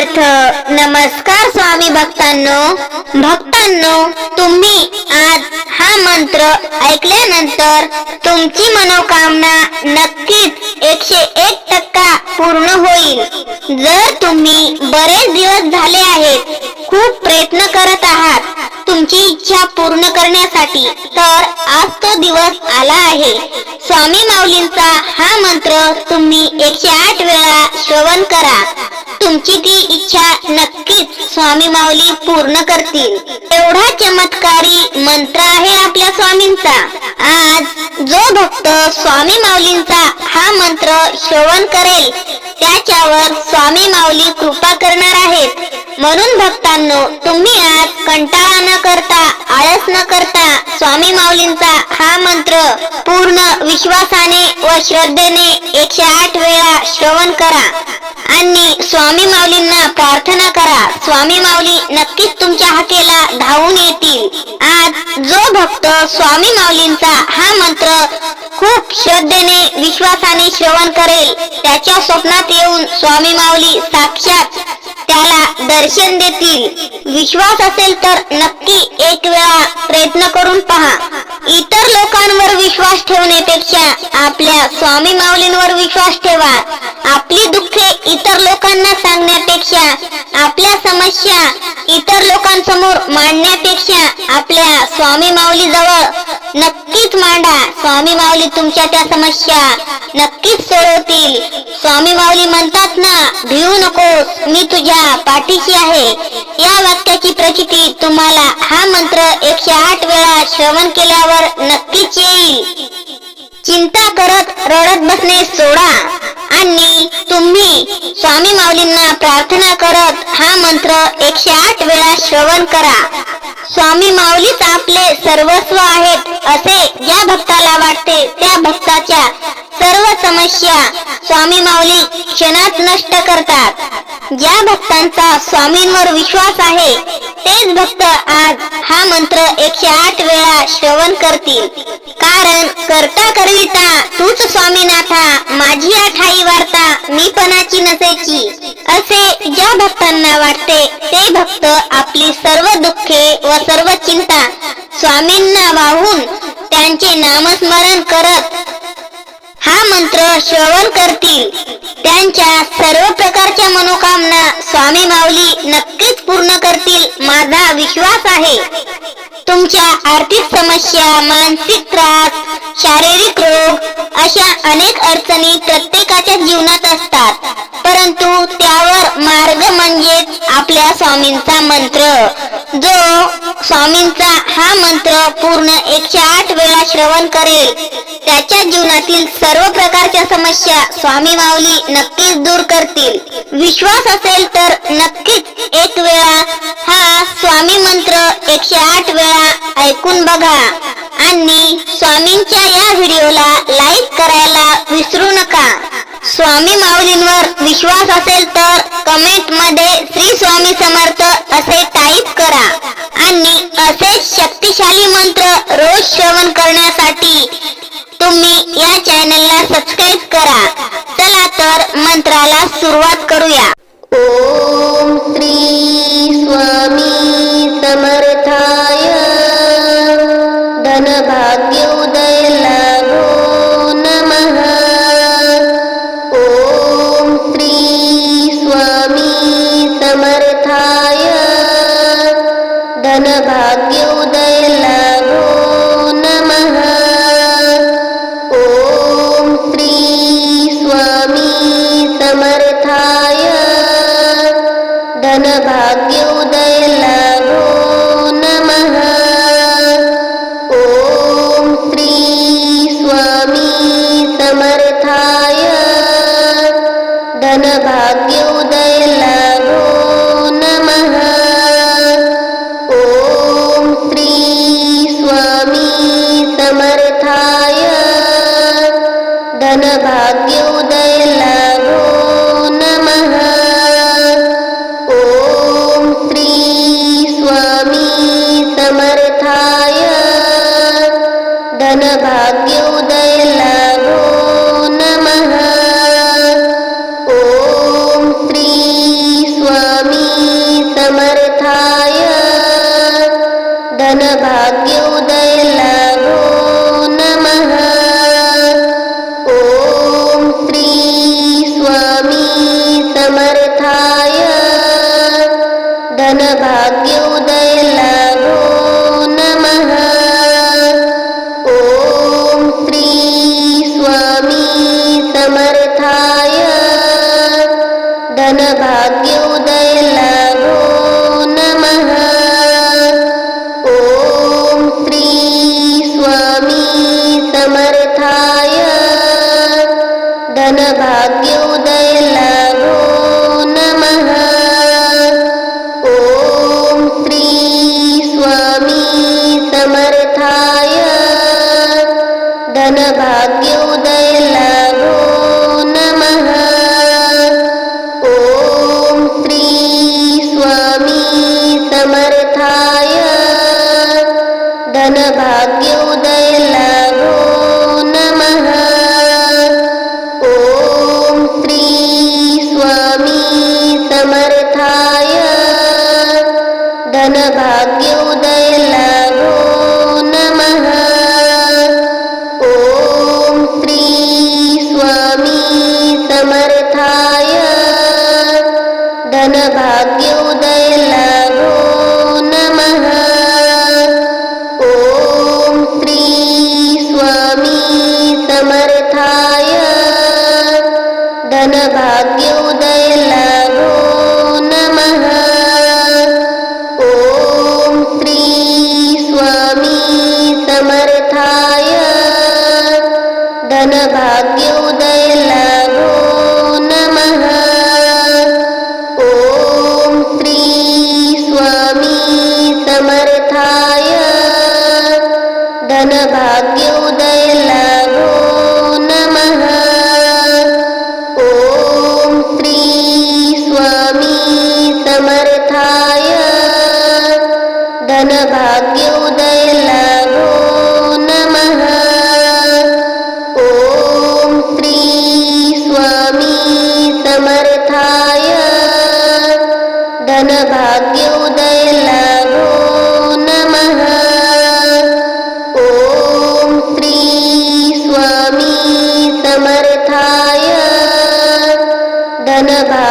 अर्थ नमस्कार स्वामी भक्तांनो. भक्तांनो तुम्ही आज हा मंत्र ऐकल्यानंतर तुमची मनोकामना नक्कीच एकशे एक टक्का पूर्ण होईल. जर तुम्ही बरेच दिवस झाले आहेत खूप प्रयत्न करत आहात तुमची इच्छा पूर्ण करण्यासाठी तर आज तो दिवस आला आहे. स्वामी माऊलींचा हा मंत्र तुम्ही एकशे आठ वेळा श्रवण करा. तुमची ती इच्छा नक्कीच स्वामी माऊली पूर्ण करतील. एवढा चमत्कारी मंत्र आहे आपल्या स्वामींचा. आज जो भक्त स्वामी माऊलींचा हा मंत्र श्रवण करेल त्याच्यावर स्वामी माऊली कृपा करणार आहेत. म्हणून भक्तांनो तुम्ही आज कंटाळा न करता आळस न करता स्वामी माऊलींचा हा मंत्र पूर्ण विश्वासाने व श्रद्धेने एकशे आठ वेळा श्रवण करा. आणि स्वामी स्वामी माऊलींना प्रार्थना करा. स्वामी माऊली नक्कीच तुमच्या हाकेला धावून येतील. आज जो भक्त स्वामी माऊलींचा हा मंत्र खूप श्रद्धेने विश्वासाने श्रवण करेल त्याच्या स्वप्नात येऊन स्वामी माऊली साक्षात तुम्हाला दर्शन देतील. विश्वास असेल तर नक्की एक वेळा प्रयत्न करून पहा. इतर लोकांवर विश्वास ठेवण्यापेक्षा आपल्या स्वामी माऊलींवर विश्वास ठेवा. आपली दुःखे इतर लोकांना सांगण्यापेक्षा आपल्या समस्या इतर लोकांसमोर मांडण्यापेक्षा आपल्या स्वामी माऊली जवळ नक्कीच मांडा. स्वामी माऊली तुमच्या त्या समस्या नक्कीच सोडवतील. स्वामी माऊली म्हणतात ना भिवू नको मी तुझ्या पाठीशी आहे. या वाक्याची प्रचिती तुम्हाला हा मंत्र एकशे आठ वेळा श्रवण केल्यावर नक्कीच येईल. चिंता करत रडत बसणे सोडा. आणि तुम्ही स्वामी माऊलींना प्रार्थना करत हा मंत्र एकशे आठ वेळा श्रवण करा. स्वामी माऊलीच आपले सर्वस्व आहेत असे ज्या भक्ताला वाटते त्या भक्ताच्या सर्व समस्या स्वामी माऊली क्षणात नष्ट करतात. ज्या भक्तांचा स्वामींवर विश्वास आहे तेच भक्त आज हा मंत्र एकशे आठ वेळा श्रवण करतील. कारण करता करविता तूच स्वामीनाथा माझी आठाई वार्ता मी पणाची नसायची. असे ज्या भक्तांना वाटते ते भक्त आपली सर्व दुःखे व सर्व चिंता स्वामींना वाहून त्यांचे नामस्मरण करत हा मंत्र श्रवण करतील. त्यांच्या सर्व प्रकारच्या मनोकामना स्वामी माऊली नक्कीच पूर्ण करतील माझा विश्वास आहे. तुमच्या आर्थिक समस्या मानसिक त्रास शारीरिक अशा अनेक अडचणी प्रत्येकाच्या जीवनात असतात. परंतु त्यावर मार्ग म्हणजेच आपल्या स्वामींचा मंत्र. जो स्वामींचा हा मंत्र पूर्ण एकशे आठ वेळा श्रवण करेल त्याच्या जीवनातील सर्व प्रकारच्या समस्या स्वामी माऊली नक्कीच दूर करतील. विश्वास असेल तर नक्कीच एक वेळा हा स्वामी मंत्र एकशे आठ वेळा ऐकून बघा. आणि स्वामींच्या या व्हिडिओला लाईक करायला विसरू नका. स्वामी माऊलींवर विश्वास असेल तर कमेंटमध्ये श्री स्वामी समर्थ असे टाईप करा. आणि असे शक्तिशाली मंत्र रोज श्रवण करण्यासाठी तुम्ही या चॅनल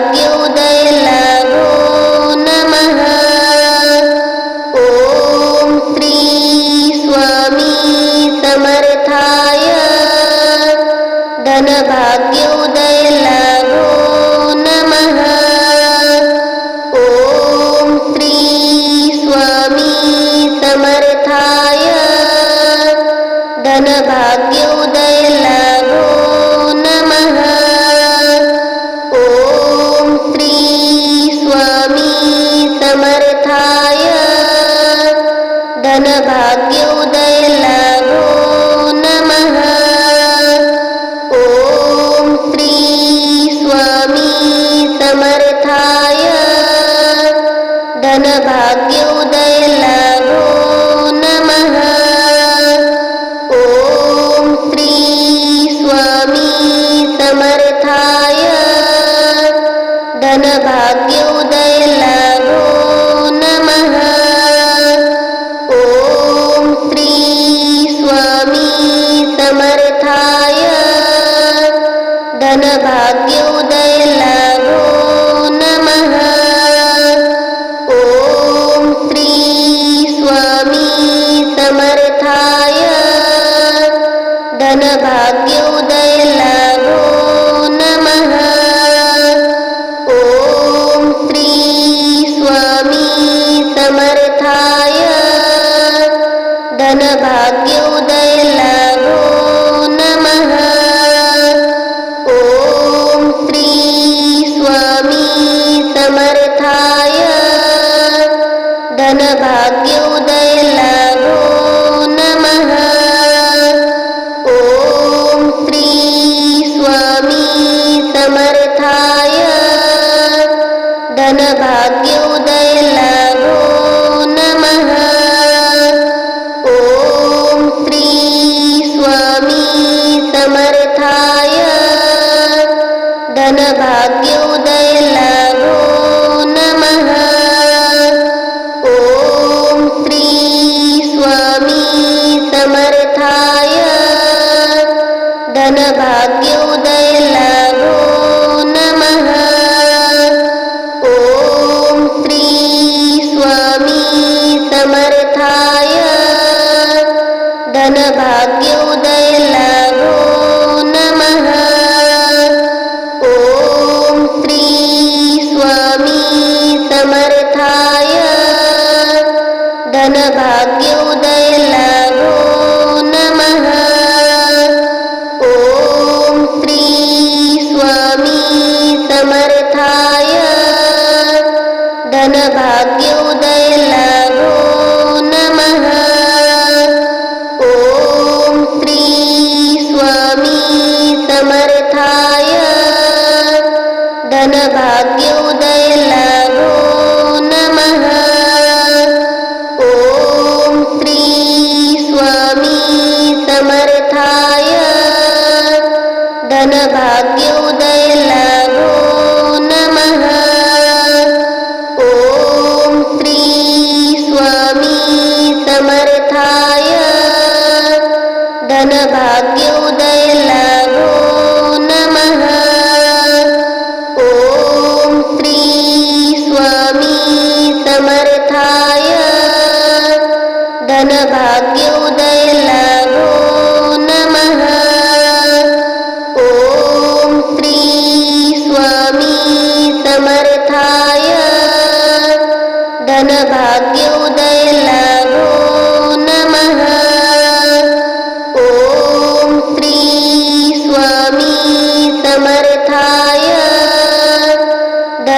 भाग्योदय लागो नमः। ॐ श्री स्वामी समर्थाय। धनभाग भाग्योदय लाभो नमः. ॐ श्री स्वामी समर्थाय. धनभाग्यो भाग्य उदय लाभो धनभाग्योदयलाभो नमः। ॐ स्वामी समर्थाय धनभाग्योदयलाभो नमः। ॐ स्वामी समर्थाय धनभाग्य धनभाग्योदयलाभो नमः। ॐ श्री स्वामी समर्थाय। धनभाग्य धनभाग्य उदय लागो धन भाग्य उदयला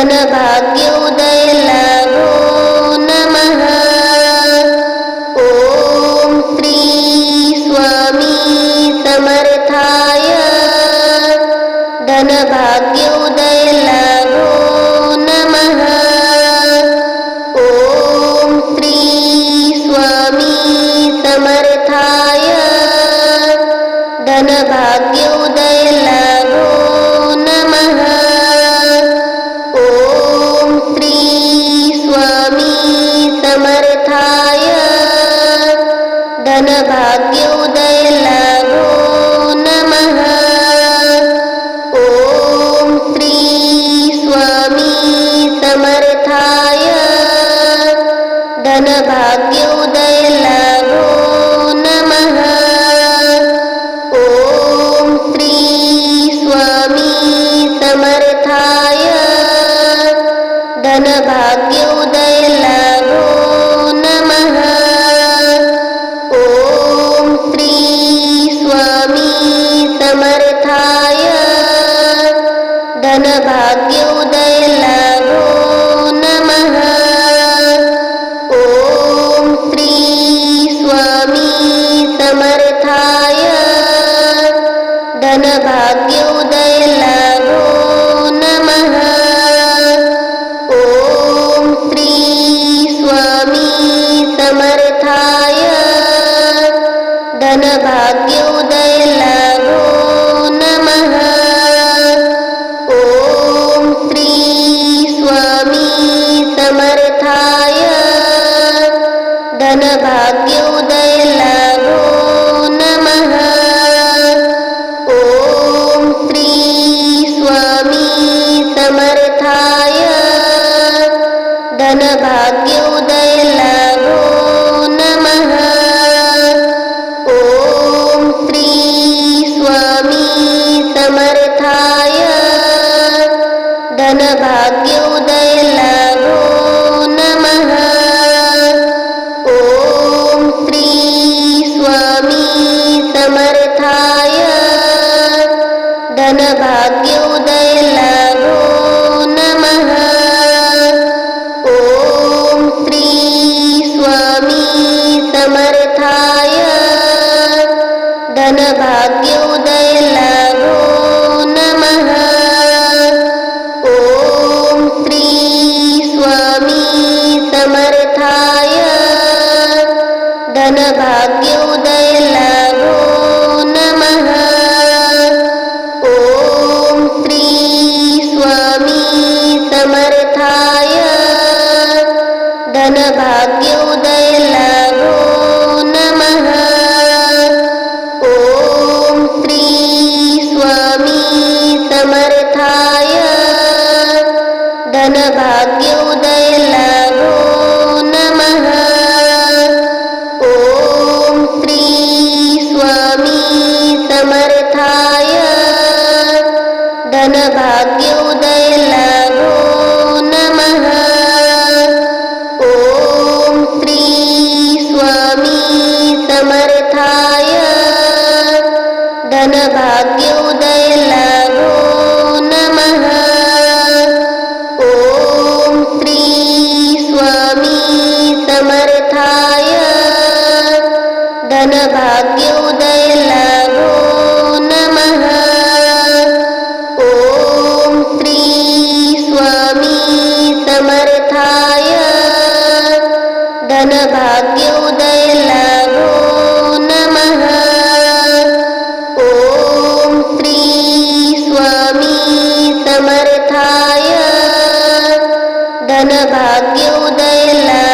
मन भाग्योदयला नूतन भाग्योदय लागो नमः. ॐ श्री स्वामी समर्थाय. धनभाग्य धन भाग्य उदयला धन भाग्योदयला धाय धनभाग्योदयला ധനഭാഗ്യോദ समर्थाय. धनभाग्योदयला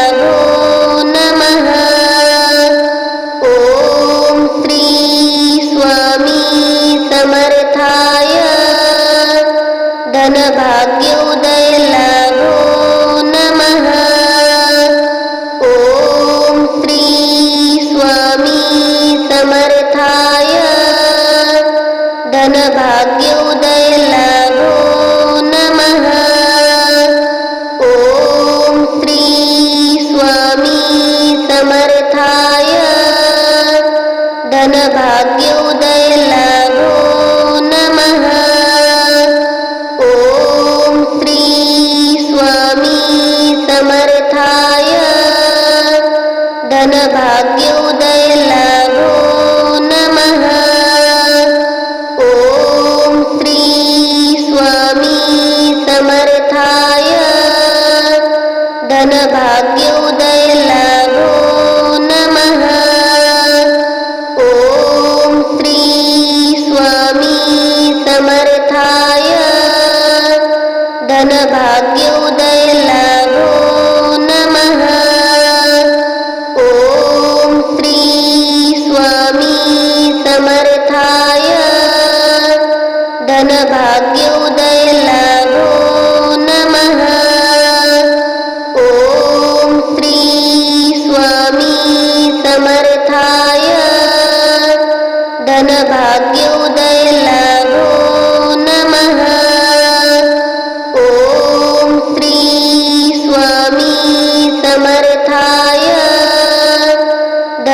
नूतन भाग्योदयला સમર્થાય ધન ભાગ્યોદયલા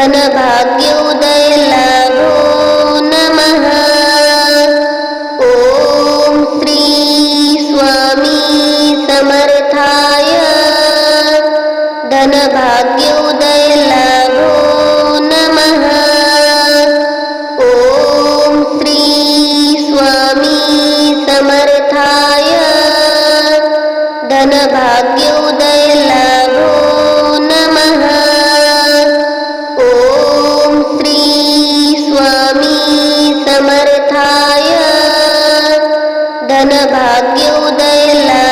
धनभाग्योदयलाभो भात्योदयलं नमः। ॐी स्वामी समर्थाय धनभाग्योदयलाभो नमः। ॐ स्वामी समर्थाय धनभाग्य समर्थाय धनभाग्योदयला